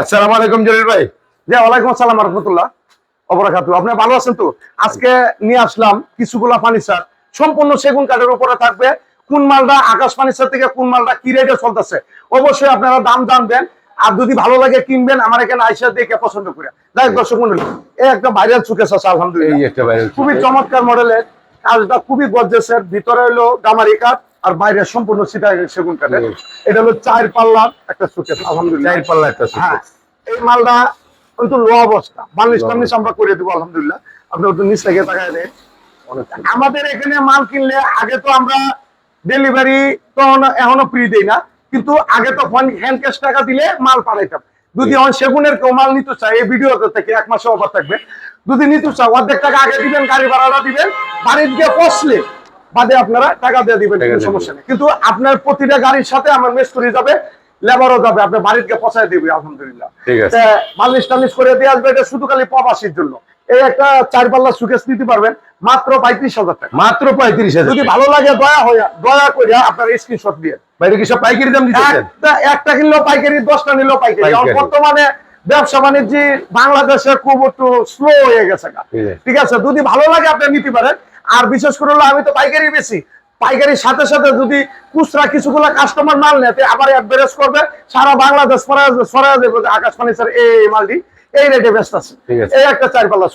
আসসালামু আলাইকুম জলিল ভাই। জি ওয়ালাইকুম আসসালাম রহমতুল্লাহ। অবরাকাতু। আপনি ভালো আছেন তো? আজকে নিয়ে আসলাম কিছুগুলা ফার্নিচার। সম্পূর্ণ সেগুন কাঠের উপরে থাকবে। কোন মালটা আকাশ ফার্নিচার থেকে কোন মালটা কি রেটে চলতেছে? অবশ্যই আপনারা দাম জানবেন। আর যদি ভালো লাগে কিনবেন আমার এখানে আইসা দেখে পছন্দ করে। যাই দর্শক মন্ডলী এই একটা ভাইরাল আছে আলহামদুলিল্লাহ। খুবই চমৎকার মডেলের কাজটা খুবই গর্জেসের ভিতরে হলো গামারি কাঠ আর বাইরে সম্পূর্ণ সিটা সেগুন কাঠের। এটা হলো চার পাল্লার একটা সুকেস আলহামদুলিল্লাহ। চার পাল্লা একটা হ্যাঁ এই মালটা কিন্তু লো অবস্থা। Low টার্নিশ আমরা করে দেবো আলহামদুলিল্লাহ। আপনি একটু নিচ থেকে তাকায় দেন। আমাদের এখানে মাল কিনলে আগে তো আমরা ডেলিভারি তো এখনো- ফ্রি দেই না। কিন্তু আগে তো ফোন হ্যান্ড ক্যাশ টাকা দিলে মাল পাঠাইতাম। যদি এখন সেগুনের কেউ মাল নিতে চায় এই ভিডিওতে থেকে এক মাসে অফার থাকবে। যদি নিতে চাও অর্ধেক টাকা আগে দিবেন গাড়ি ভাড়াটা দিবেন বাড়ির গিয়ে পৌঁছলে বাদে আপনারা টাকা দিয়ে দিবেন কোনো সমস্যা নেই। কিন্তু আপনার প্রতিটা গাড়ির সাথে আমার মেস করে যাবে লেবারও যাবে আপনার বাড়িতে পৌঁছায় দিবে আলহামদুলিল্লাহ। মালিশ টালিশ করে দিয়ে আসবে এটা শুধু খালি প্রবাসীর জন্য। এই একটা চার পাল্লা সুকেস নিতে পারবেন মাত্র পঁয়ত্রিশ হাজার টাকা। মাত্র পঁয়ত্রিশ হাজার যদি ভালো লাগে দয়া হইয়া দয়া করে আপনার স্ক্রিনশট দিয়ে। বাইরে কি সব পাইকারি দাম দিতেছেন? একটা কিনলেও পাইকারি দশটা নিলেও পাইকারি। বর্তমানে ব্যবসা বাণিজ্য বাংলাদেশে খুব একটু স্লো হয়ে গেছে। ঠিক আছে যদি ভালো লাগে আপনি নিতে পারেন। আর বিশেষ করে হলো আমি তো পাইকারি বেশি পাইকারির সাথে সাথে যদি খুচরা কিছুগুলা কাস্টমার মাল নেয় আবার অ্যাডভারেজ করবে সারা বাংলাদেশ সরাই দেবে আকাশ ফার্নিচার এই মালটি এই রেটে ব্যস্ত আছে ঠিক আছে। এই একটা চারপাল্লা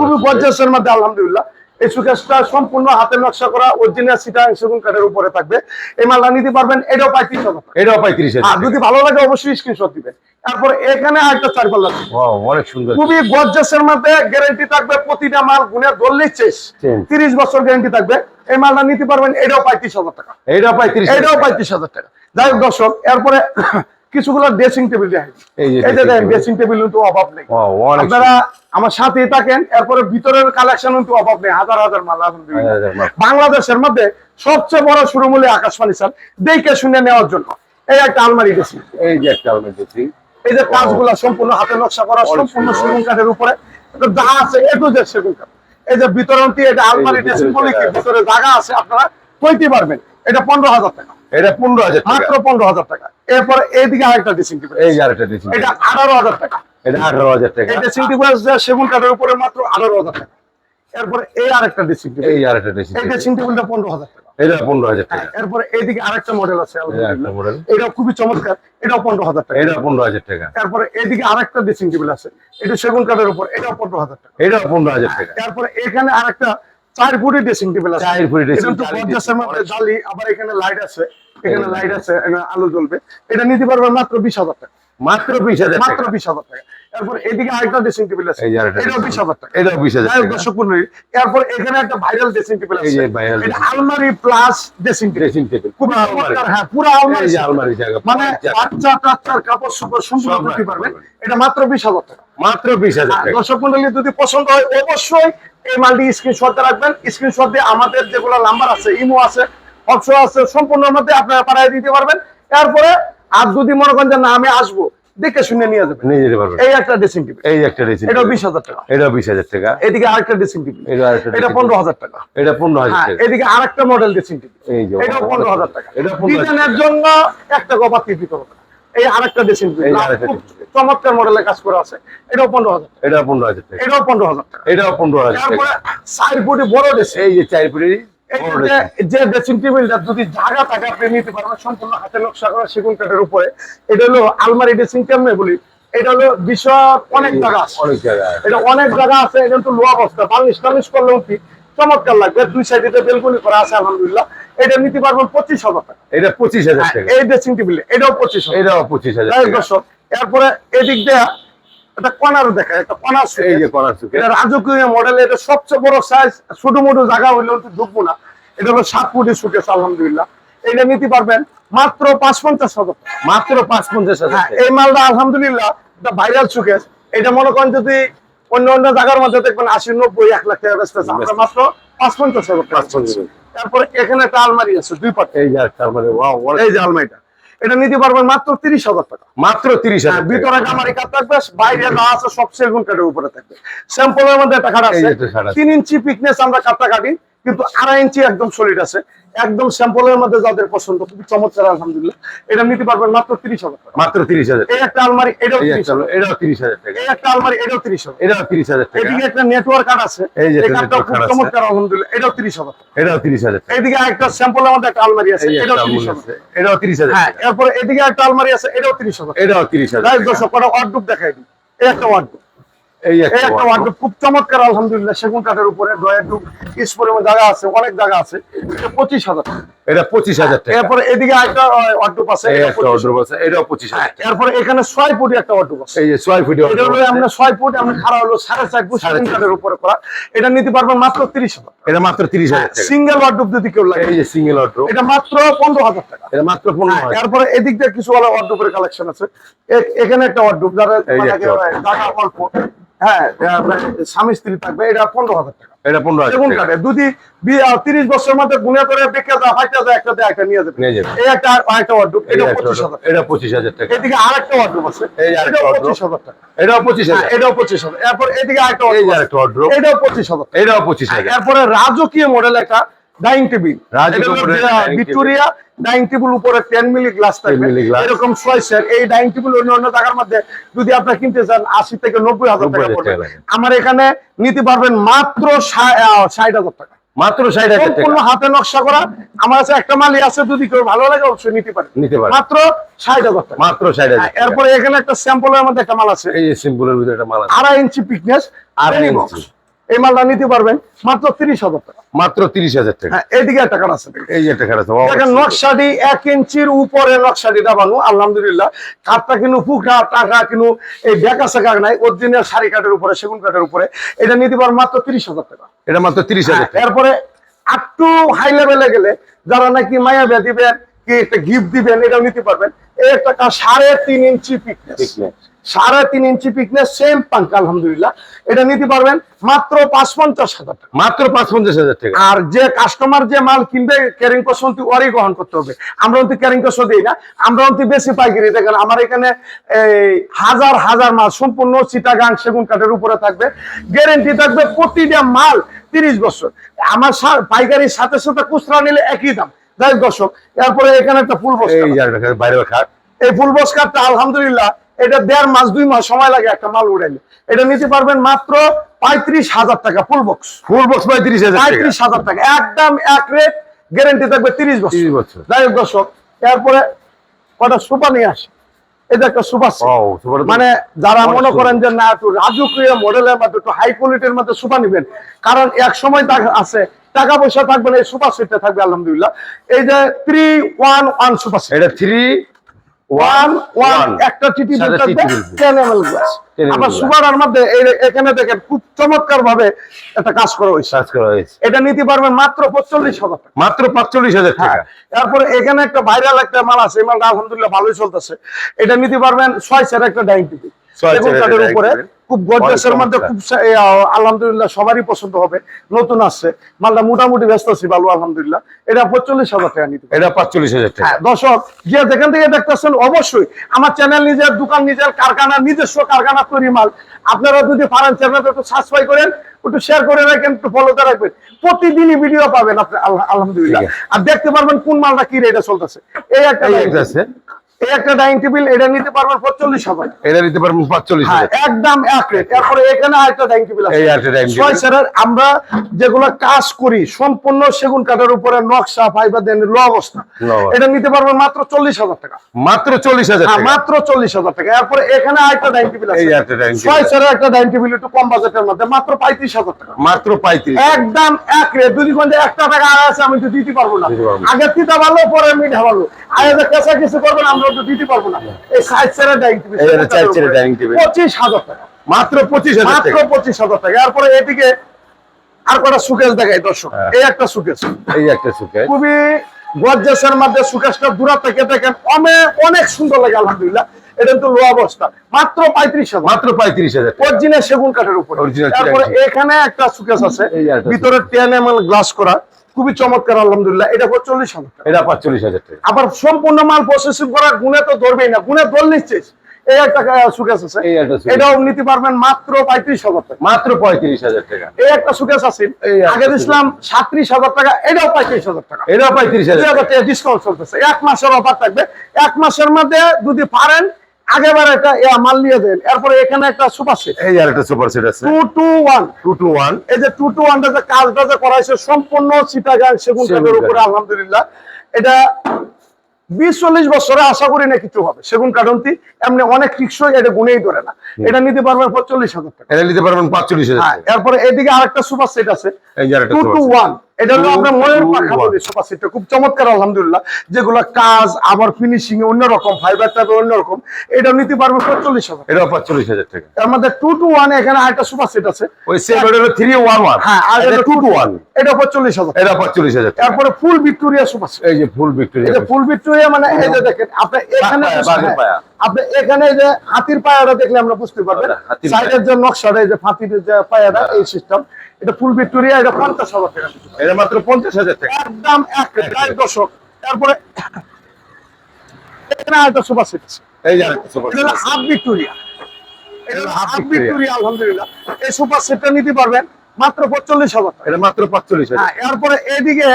খুবই suitcase। মধ্যে আলহামদুলিল্লাহ এই সুকেশটা সম্পূর্ণ হাতে নকশা করা অরিজিনাল সিটাং সেগুন কাঠের উপরে থাকবে। এই মালটা নিতে পারবেন এটাও পঁয়ত্রিশ এটাও পঁয়ত্রিশ আর যদি ভালো লাগে অবশ্যই স্ক্রিনশট দিবেন। তারপর এখানে চার পাল্লা অনেক সুন্দর। খুবই গর্জাসের মধ্যে গ্যারান্টি থাকবে প্রতিটা মাল গুনে ধরলেই শেষ। তিরিশ বছর গ্যারান্টি থাকবে। এই মালটা নিতে পারবেন এটাও পঁয়ত্রিশ হাজার টাকা। এটাও পঁয়ত্রিশ এটাও পঁয়ত্রিশ হাজার টাকা। যাই হোক দর্শক এরপরে কিছুগুলো ড্রেসিং টেবিল দেখেন এই যে এই যে dressing দেখেন ড্রেসিং টেবিল কিন্তু অভাব নেই। আপনারা আমার সাথে থাকেন এরপরে ভিতরের কালেকশন কিন্তু অভাব নেই হাজার হাজার মাল। বাংলাদেশের মধ্যে সবচেয়ে বড় শুরু মূল্যে আকাশ ফার্নিচার দেখে শুনে নেওয়ার জন্য। এই একটা আলমারি ড্রেসিং এই যে একটা আলমারি দেখছি এই যে কাজগুলো সম্পূর্ণ হাতে নকশা করা সম্পূর্ণ সেগুন কাঠের উপরে। এটা যা আছে এ টু জেড সেগুন কাঠ। এই যে বিতরণটি এটা আলমারি ড্রেসিং বলে কি? ভিতরে জায়গা আছে আপনারা কইতে পারবেন। এটা পনেরো হাজার টাকা। এটা পনেরো হাজার মাত্র পনেরো হাজার টাকা এরপর এইদিকে আরেকটা ড্রেসিং টেবিল এই আরেকটা এটা আঠারো হাজার টাকা এটা আঠারো হাজার টাকা এই ড্রেসিং টেবিল সেগুন কাঠের উপরে মাত্র আঠারো হাজার টাকা এরপরে এই আরেকটা ড্রেসিং টেবিল এই আরেকটা দেখছি এই ড্রেসিং টেবিলটা পনেরো হাজার টাকা এটা পনেরো হাজার টাকা এরপরে এইদিকে আরেকটা মডেল আছে মডেল এটা খুবই চমৎকার এটাও পনেরো হাজার টাকা এটা পনেরো হাজার টাকা তারপরে এদিকে আরেকটা ড্রেসিং টেবিল আছে এটা সেগুন কাঠের উপর এটাও পনেরো হাজার টাকা এটাও পনেরো হাজার টাকা তারপরে এখানে আরেকটা চার ফুটি ড্রেসিং টেবিল আছে। চার ফুটি তো মধ্যে জালি আবার এখানে লাইট আছে। এখানে লাইট আছে আলো জ্বলবে। এটা নিতে পারবেন মাত্র বিশ হাজার টাকা। মাত্র বিশ হাজার মাত্র টাকা। বিশ হাজার টাকা। তারপর এদিকে আরেকটা ড্রেসিং টেবিল আছে। এই যে এটাও dressing বিশ হাজার টাকা। এটাও বিশ হাজার যাই হোক, টাকা। দর্শক এরপর এখানে একটা ভাইরাল ড্রেসিং টেবিল আছে। এটা আলমারি plus dressing table dressing table পুরো আলমারি। হ্যাঁ পুরো আলমারি। আলমারি জায়গা। মানে। বাচ্চা টাচ্চার কাপড় সুপড় সম্পূর্ণ করতে পারবেন। এটা মাত্র বিশ হাজার টাকা। মাত্র বিশ হাজার দর্শক মন্ডলী যদি পছন্দ হয় অবশ্যই এই মালটি স্ক্রিনশট রাখবেন। স্ক্রিনশট দিয়ে আমাদের যেগুলো নাম্বার আছে ইমো আছে অপশন আছে সম্পূর্ণ মধ্যে আপনারা পাঠিয়ে দিতে পারবেন। তারপরে আর যদি মনে করেন যে না আমি আসব দেখে শুনে নিয়ে যাবেন। নিয়ে যেতে পারবেন। এই একটা ড্রেসিং টেবিল এই একটা ড্রেসিং বিশ হাজার টাকা। এটাও বিশ হাজার টাকা। এদিকে আরেকটা ড্রেসিং টেবিল এটা আরেকটা এটা dressing পনেরো table। হাজার টাকা। এটা পনেরো হাজার হ্যাঁ টাকা। এদিকে আরেকটা মডেল ড্রেসিং টেবিল এই যে এটাও পনেরো হাজার টাকা। এটা পনেরো হাজার ডিজাইনের জন্য একটা গবাদ দিতে হবে এই আরেকটা ড্রেসিং খুব চমৎকার মডেলের কাজ করা আছে। এটাও পনেরো হাজার টাকা। এটা পনেরো হাজার এটাও পনেরো হাজার এটাও পনেরো হাজার তারপরে টাকা সাইড ফুটি বড় ড্রেসিং এই যে চার ফুটি যে- ড্রেসিং টেবিলটা যদি জায়গা থাকে আপনি নিতে পারবেন সম্পূর্ণ হাতে নকশা করা সেগুন কাঠের উপরে। এটা হলো আলমারি ড্রেসিং কেমনে বলি। এটা হলো বিষয় অনেক জায়গা অনেক জায়গা এটা অনেক জায়গা আছে। এটা কিন্তু লোয়া অবস্থা। বার্নিশ টার্নিশ করলেও কি? চমৎকার লাগবে। দুই সাইডে বেলকনি করা আছে আলহামদুলিল্লাহ। এটা নিতে পারবেন পঁচিশ হাজার টাকা। এটা পঁচিশ হাজার হ্যাঁ, টাকা। এই ড্রেসিং টেবিল এটাও পঁচিশ এটাও পঁচিশ হাজার দর্শক এরপরে এদিক দিয়ে একটা কর্নার দেখা একটা কর্নার এই যে করার এটা রাজকীয় মডেল এটা সবচেয়ে বড় সাইজ ছোট মোটো জায়গা হইলেও ঢুকবো না। এটা হলো সাত ফুটি সুকেস আলহামদুলিল্লাহ। এটা নিতে পারবেন মাত্র পাঁচ পঞ্চাশ হাজার মাত্র পাঁচ পঞ্চাশ হাজার হ্যাঁ এই মালটা আলহামদুলিল্লাহ এটা ভাইরাল সুকেস এটা মনে করেন যদি অন্য অন্য জায়গার মধ্যে দেখবেন আশি নব্বই এক লাখ টাকা বেচতেছে। আমরা মাত্র পাঁচ পঞ্চাশ হাজার পাঁচ পঞ্চাশ। তারপরে এখানে একটা আলমারি আছে দুই পাটে। এই যে একটা আলমারি ওয়াও এই যে আলমারিটা। এটা নিতে পারবেন মাত্র তিরিশ হাজার টাকা। মাত্র তিরিশ হ্যাঁ, হাজার টাকা। ভিতরে কামারি কাঠ থাকবে বাইরে যা আছে সব সেগুন কাঠের উপরে থাকবে। স্যাম্পলের মধ্যে একটা কাঠ আছে। তিন ইঞ্চি পিকনেস আমরা কাঠটা কাটি। কিন্তু আড়াই ইঞ্চি একদম সলিড আছে। একদম স্যাম্পলের মধ্যে যাদের পছন্দ খুবই চমৎকার আলহামদুলিল্লাহ। এটা নিতে পারবেন মাত্র তিরিশ হাজার মাত্র তিরিশ হাজার এই একটা আলমারি এটাও তিরিশ হাজার। এটাও তিরিশ হাজার টাকা। এই একটা আলমারি এটাও তিরিশ হাজার। এটাও তিরিশ হাজার টাকা। এদিকে একটা নেটওয়ার্ক কার্ড আছে। এই যে খুব চমৎকার আলহামদুলিল্লাহ। এটাও তিরিশ হাজার এটাও তিরিশ হাজার এদিকে একটা স্যাম্পলের মধ্যে একটা আলমারি আছে। এটাও তিরিশ হাজার এটাও তিরিশ হাজার হ্যাঁ এরপরে এদিকে একটা আলমারি আছে। এটাও তিরিশ হাজার এটাও তিরিশ হাজার দর্শক কটা ওয়ার্ডরোব দেখাই দিই। একটা ওয়ার্ডরোব এই এই একটা একটা ওয়ার্ডরোব খুব চমৎকার আলহামদুলিল্লাহ সেগুন কাঠের উপরে দয়া একটু পরিমাণ জায়গা আছে অনেক জায়গা আছে পঁচিশ হাজার টাকা। এটা পঁচিশ হাজার টাকা। এরপরে এদিকে একটা ওয়ার্ডরোব আছে একটা 25 আছে এটাও পঁচিশ হ্যাঁ, হাজার টাকা। এরপরে এখানে ছয় ফুটি একটা ওয়ার্ডরোব আছে। এই যে ছয় ফুট এটা হলো আমরা ছয় ফুট আমরা খাড়া হলো সাড়ে চার ফুট সাড়ে সেগুন চার কাঠের উপরে করা। এটা নিতে পারবেন মাত্র তিরিশ হাজার এটা মাত্র তিরিশ হাজার সিঙ্গেল ওয়ার্ডরোব যদি কেউ লাগে। এই যে সিঙ্গেল অর্ডার এটা মাত্র পনেরো হাজার টাকা। এটা মাত্র পনেরো হাজার। এরপরে এদিক দিয়ে কিছু ভালো ওয়ার্ডরোবের কালেকশন আছে। এখানে একটা ওয়ার্ডরোব যারা মানে অল্প হ্যাঁ স্বামী স্ত্রী থাকবে এটা পনেরো হাজার টাকা। এটা পনেরো হাজার সেগুন কাঠে বছরের মধ্যে করে যা যায় একটা একটা নিয়ে যাবে। এই একটা আরেকটা ওয়ার্ডরোব এটা পঁচিশ হাজার এটা টাকা। এদিকে আরেকটা ওয়ার্ডরোব আছে। এই আরেকটা এটাও wardrobe। পঁচিশ হাজার টাকা। এটাও পঁচিশ হ্যাঁ, হাজার এটাও পঁচিশ হাজার। এরপর এদিকে আরেকটা অর্ডার এটাও পঁচিশ হাজার টাকা। এটাও পঁচিশ হাজার। এরপরে রাজকীয় মডেল একটা dining table. Victoria dining table উপরে টেন মিলি গ্লাস থাকবে 10 milli glass। এরকম ছয় সেট এই ডাইনিং টেবিল অন্য অন্য জায়গার মধ্যে যদি আপনি কিনতে চান আশি থেকে নব্বই হাজার টাকা পড়বে। আমার এখানে নিতে পারবেন মাত্র ষাট হাজার টাকা। মাত্র ষাট হাজার টাকা। হাতে নকশা করা। আমার কাছে একটা মালই আছে যদি কেউ ভালো লাগে অবশ্যই নিতে পারে। নিতে পারে। মাত্র ষাট হাজার টাকা। মাত্র ষাট হাজার এরপরে এখানে একটা স্যাম্পলের মধ্যে একটা মাল আছে। এই ভিতরে একটা মাল আছে। আড়াই ইঞ্চি পিকনেস ইঞ্চি। এই মালটা নিতে পারবেন মাত্র তিরিশ হাজার টাকা। মাত্র তিরিশ হাজার টাকা। হ্যাঁ এদিকে একটা কার্ড আছে। এই একটা খারাপ দেখেন নকশাটি এক ইঞ্চির উপরে নকশাটিটা বানু আলহামদুলিল্লাহ। কাঠটা কিনু ফুকরা টাকা কিনু এই বেকা সেকা নাই। অরিজিনাল শাড়ি কাঠের উপরে সেগুন কাঠের উপরে। এটা নিতে পারবেন মাত্র তিরিশ হাজার টাকা। এটা মাত্র তিরিশ হাজার হ্যাঁ, এরপরে একটু হাই লেভেলে গেলে যারা নাকি মায়া দিবেন কি একটা গিফট দিবেন এটাও নিতে পারবেন। এই একটা সাড়ে তিন ইঞ্চি পিকনেস। সাড়ে তিন ইঞ্চি পিকনেস সেম পাঙ্ক আলহামদুলিল্লাহ। এটা নিতে পারবেন মাত্র পাঁচ পঞ্চাশ হাজার টাকা। মাত্র পাঁচ পঞ্চাশ হাজার টাকা। আর যে কাস্টমার যে মাল কিনবে ক্যারিং কস্ট অন্তি ওরই গ্রহণ করতে হবে। আমরা অন্তি ক্যারিং কস্ট দিই না আমরা অন্তি বেশি পাইকারি। দেখেন আমার এখানে এই হাজার হাজার মাল সম্পূর্ণ চিটাগাং সেগুন কাঠের উপরে থাকবে। গ্যারেন্টি থাকবে প্রতিটা মাল তিরিশ বছর। আমার পাইকারির সাথে সাথে খুচরা নিলে একই দাম। যাই দর্শক এরপরে এখানে একটা ফুল বস্তা। এই খাট, বাইরে খাট। এই ফুল আলহামদুলিল্লাহ এটা দেড় মাস দুই মাস সময় লাগে একটা মাল উড়াইলে। এটা নিতে পারবেন মাত্র পঁয়ত্রিশ হাজার টাকা ফুল বক্স ফুল বক্স পঁয়ত্রিশ হাজার পঁয়ত্রিশ হাজার টাকা একদম এক রেট গ্যারেন্টি থাকবে তিরিশ বছর। তিরিশ বছর। যাই হোক দর্শক এরপরে কটা সুপা নিয়ে আসে। এটা একটা সুপার মানে যারা মনে করেন যে না একটু রাজকীয় মডেলের মধ্যে একটু হাই কোয়ালিটির মধ্যে সুপা নিবেন। কারণ এক সময় আছে টাকা পয়সা থাকবে না এই সুপার সেটটা থাকবে আলহামদুলিল্লাহ। এই যে three one one super set এটা থ্রি ওয়ান ওয়ান ওয়ান একটা টিটি সাথে TV. Ten M L glass আবার সুপারার মধ্যে এখানে দেখেন খুব চমৎকার ভাবে একটা কাজ করা হয়েছে। সার্চ করা হয়েছে। এটা নিতে পারবেন মাত্র পঁচল্লিশ হাজার টাকা। মাত্র পাঁচচল্লিশ হাজার হ্যাঁ টাকা। তারপরে এখানে একটা ভাইরাল একটা মাল আছে এই মালটা আলহামদুলিল্লাহ ভালোই চলতেছে। এটা নিতে পারবেন ছয় সের একটা ডাইনিং টেবিল। dining উপরে। খুব গর্জাসের মধ্যে খুব আলহামদুলিল্লাহ সবারই পছন্দ হবে। নতুন আসছে। মালটা মোটামুটি ব্যস্ত আছি ভালো আলহামদুলিল্লাহ। এটা পঁচল্লিশ হাজার টাকা নিতে এটা পাঁচচল্লিশ হাজার টাকা। হ্যাঁ দর্শক যে যেখান থেকে দেখতেছেন অবশ্যই আমার চ্যানেল নিজের দোকান নিজের কারখানা নিজস্ব কারখানা তৈরি মাল। আপনারা যদি পারেন চ্যানেলটা একটু সাবস্ক্রাইব করেন একটু শেয়ার করে রাখেন একটু ফলোতে রাখবেন। প্রতিদিনই ভিডিও পাবেন আপনি আল- আলহামদুলিল্লাহ আর দেখতে পারবেন কোন মালটা কি রেটে চলতেছে। এই একটা। আছে। এই একটা ডাইনিং টেবিল এটা নিতে পারবেন পঁয়তাল্লিশ হাজার। এটা নিতে পারবেন পাঁচচল্লিশ হ্যাঁ একদম এক রেট তারপরে এখানে আরেকটা ডাইনিং টেবিল আছে। এই আরেকটা dining table। ছয় আমরা যেগুলো কাজ করি সম্পূর্ণ সেগুন কাঠের উপরে নকশা ফাইবার দেন লো অবস্থা এটা নিতে পারবেন মাত্র চল্লিশ হাজার টাকা। মাত্র চল্লিশ হাজার হ্যাঁ, টাকা। মাত্র চল্লিশ হাজার টাকা। এরপরে এখানে আরেকটা ডাইনিং টেবিল আছে। এই একটা dining table ছয়। একটা ডাইনিং টেবিল একটু কম বাজেটের মধ্যে মাত্র পঁয়ত্রিশ হাজার টাকা। মাত্র পঁয়ত্রিশ। একদম এক রেট কোন যে একটা টাকা আছে আমি তো দিতে পারব না। আগে তিতা ভালো পরে মিঠা ভালো। আগে কেঁচা কিছু করবেন আমরা দিতে পারব না। এই ডাইনিং টেবিল টাকা। মাত্র টাকা। এরপরে এদিকে আর কটা দেখাই দর্শক। হ্যাঁ। এই একটা এই একটা খুবই গর্জেসের মধ্যে দূরা থেকে দেখেন অনেক অনেক সুন্দর লাগে আলহামদুলিল্লাহ। এটা তো লো অবস্থা। মাত্র পঁয়ত্রিশ হাজার। মাত্র পঁয়ত্রিশ হাজার অরিজিনাল সেগুন কাঠের উপর। তারপরে এখানে একটা সুকেশ আছে। ভিতরে টেন এম এল গ্লাস করা। খুবই চমৎকার আলহামদুলিল্লাহ। এটা চল্লিশ হাজার টাকা। এটা হাজার টাকা। আবার সম্পূর্ণ মাল প্রসেসিং করার গুণে তো ধরবেই না। গুণে ধর নিচ্ছিস এই একটা সুকেস আছে। এই একটা suitcase। এটাও নিতে পারবেন মাত্র পঁয়ত্রিশ হাজার টাকা। মাত্র পঁয়ত্রিশ হাজার টাকা। এই একটা সুকেস আছে। আগে সাত্রিশ হাজার টাকা এটাও পঁয়ত্রিশ হাজার টাকা। এটাও পঁয়ত্রিশ হাজার হাজার টাকা ডিসকাউন্ট চলতেছে। এক মাসের অফার থাকবে। এক মাসের মধ্যে যদি পারেন আগেবার একটা ইয়া মাল নিয়ে দেন এরপরে এখানে একটা সুপার সেট। এই আর একটা সুপার সেট আছে। Two two one. Two two one. এই যে টু যে কাজটা যে করা হয়েছে সম্পূর্ণ চিটাগাং সেগুন সেগুন কাঠের উপরে আলহামদুলিল্লাহ। এটা বিশ চল্লিশ বছরে আশা করি না কিছু হবে। সেগুন কাঠন্তি এমনি অনেক টিকসই এটা গুনেই ধরে না। এটা নিতে পারবেন পঁয়তাল্লিশ হাজার টাকা। এটা নিতে পারবেন পাঁচচল্লিশ হাজার হ্যাঁ টাকা। এরপরে এদিকে আরেকটা সুপার সেট আছে। Two two one. এটা হলো আপনার পাখা সুপার সেটটা খুব চমৎকার আলহামদুলিল্লাহ। যেগুলো কাজ আবার ফিনিশিং এ অন্যরকম ফাইবার টাইপে অন্যরকম এটা নিতে পারবে পঁয়তাল্লিশ হাজার। এটাও পাঁচচল্লিশ হাজার টাকা। মধ্যে টু টু ওয়ান এখানে আরেকটা সুপার সেট আছে। ওই সেম এটা হলো থ্রি ওয়ান ওয়ান হ্যাঁ আর এটা টু টু ওয়ান এটা পঁয়তাল্লিশ হাজার। এটা পাঁচচল্লিশ হাজার তারপরে ফুল ভিক্টোরিয়া সুপার সেট এই যে ফুল ভিক্টোরিয়া ফুল ভিক্টোরিয়া মানে এই যে দেখেন আপনি এখানে হ্যাঁ। আপনি এখানে এই যে হাতির পায়াটা দেখলে আমরা বুঝতে পারবেন। আচ্ছা, সাইডের যে নকশাটা এই যে হাতির যে পায়াটা এই সিস্টেম এটা ফুল ভিক্টোরিয়া এটা পঞ্চাশ হাজার টাকা এটা মাত্র পঞ্চাশ হাজার টাকা। একদম এক দশক। তারপরে সেট এই হাফ ভিক্টোরিয়া। Half Victoria. আলহামদুলিল্লাহ। এই সেটটা নিতে পারবেন মাত্র পঁয়তাল্লিশ হাজার এটা মাত্র হাজার। হ্যাঁ এরপরে এদিকে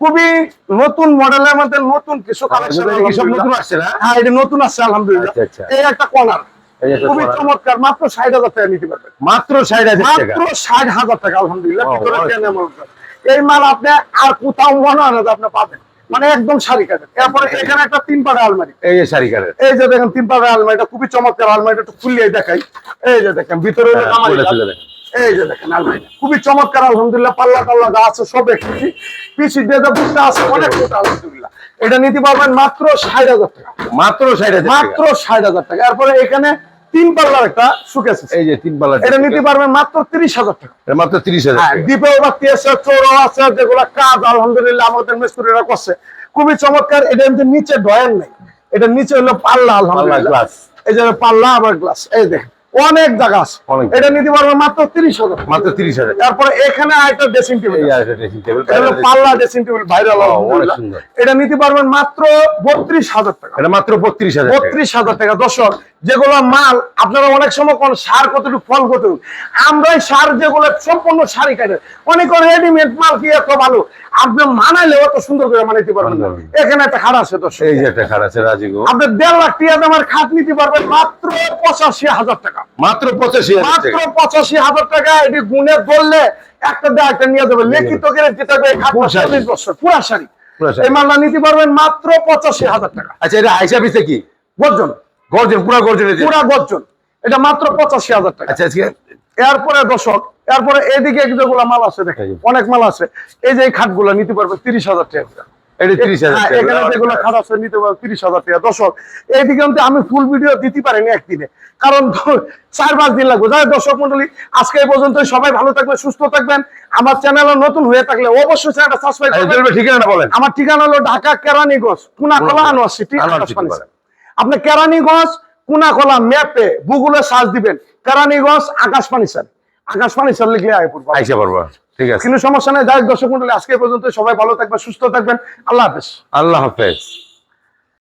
খুবই নতুন মডেলের মধ্যে নতুন কিছু কালেকশন সব নতুন আসছে না? হ্যাঁ এটা নতুন আসছে আলহামদুলিল্লাহ। আচ্ছা, আচ্ছা। এই একটা কলার খুবই চমৎকার মাত্র ষাট হাজার টাকা নিতে পারবেন। মাত্র ষাট হাজার মাত্র ষাট হাজার টাকা আলহামদুলিল্লাহ এই মাল আপনি আর কোথাও মনে হয় না আপনি পাবেন। মানে একদম শাড়ি কাটেন এরপরে এখানে একটা তিন পাড়া আলমারি। এই যে শাড়ি এই যে দেখেন তিন পাড়া আলমারিটা খুবই চমৎকার আলমারিটা একটু খুললে দেখাই। এই যে দেখেন ভিতরে হ্যাঁ। এই যে দেখেন আলমারিটা খুবই চমৎকার আলহামদুলিল্লাহ পাল্লা টাল্লা যা আছে সব একটি পিসি দিয়ে যে বুঝতে আছে অনেক মোটা আলহামদুলিল্লাহ। এটা নিতে পারবেন মাত্র ষাট হাজার টাকা। মাত্র ষাট হাজার মাত্র ষাট হাজার টাকা। এরপরে এখানে তিন পাল্লার একটা সুকেস এই যে তিন পাল্লা এটা নিতে পারবেন মাত্র তিরিশ হাজার টাকা। মাত্র তিরিশ হাজার হ্যাঁ টাকা। দ্বীপেও বাতি আছে চোরও আছে যেগুলো কাজ আলহামদুলিল্লাহ আমাদের মিস্ত্রিরা করছে। খুবই চমৎকার এটা কিন্তু নিচে ডয়েন নাই। এটা নিচে হলো পাল্লা আলহামদুলিল্লাহ। গ্লাস এই যে পাল্লা আবার গ্লাস এই দেখেন। অনেক জায়গা আছে। এটা নিতে পারবে মাত্র তিরিশ হাজার। মাত্র তিরিশ হাজার। তারপরে এখানে আরেকটা ড্রেসিং টেবিল ড্রেসিং টেবিল পাল্লা ড্রেসিং টেবিল ভাইরাল। এটা নিতে পারবেন মাত্র বত্রিশ হাজার টাকা। এটা মাত্র বত্রিশ হাজার বত্রিশ হাজার টাকা। দর্শক যেগুলো মাল আপনারা অনেক সময় কোন সার কতটুকু ফল কতটুকু আমরা সার যেগুলো সম্পূর্ণ সারি কাটে। অনেক রেডিমেড মাল কি এত ভালো? আপনি মানাইলে অত সুন্দর করে মানাইতে পারবেন এখানে একটা খাট আছে দর্শক। এই যে একটা খাট আছে রাজিগো। আপনি দেড় লাখ টাকা দামের খাট নিতে পারবেন মাত্র পঁচাশি হাজার টাকা। মাত্র পঁচাশি মাত্র পঁচাশি হাজার টাকা এটি গুনে একটা দেয় একটা নিয়ে যাবে। লিখিত এই পুরা শাড়ি। চল্লিশ বছর পুরা শাড়ি। এই মালটা নিতে পারবেন মাত্র পঁচাশি হাজার টাকা। আচ্ছা এটা পিসে কি? গর্জন। গর্জন পুরা গর্জন পুরা গর্জন। এটা মাত্র পঁচাশি হাজার টাকা। আচ্ছা এরপরে দর্শক এরপরে এদিকে যেগুলো মাল আছে দেখেন অনেক মাল আছে। এই যে খাটগুলো নিতে পারবে তিরিশ হাজার টাকা হাজার হ্যাঁ, আমি ফুল ভিডিও দিতে পারিনি একদিনে। কারণ চার পাঁচ দিন লাগবে। যাই দর্শক মন্ডলী আজকে এই পর্যন্ত সবাই ভালো থাকবেন সুস্থ থাকবেন। আমার চ্যানেল নতুন হয়ে থাকলে অবশ্যই চ্যানেলটা সাবস্ক্রাইব করবেন। ঠিকানা বলেন। আমার ঠিকানা হলো ঢাকা কেরানীগঞ্জ কুনাকলা। আনোয়ার সিটি। আপনি কেরানীগঞ্জ কুনাকলা ম্যাপে গুগলে সার্চ দিবেন। কেরানীগঞ্জ আকাশ পানি স্যার আকাশ পানি স্যার লিখলে আয় পড়বে। আইসা ঠিক আছে। কিন্তু সমস্যা নেই যাই দর্শক মন্ডলী আজকে পর্যন্ত সবাই ভালো থাকবেন সুস্থ থাকবেন। আল্লাহ হাফেজ। আল্লাহ হাফেজ।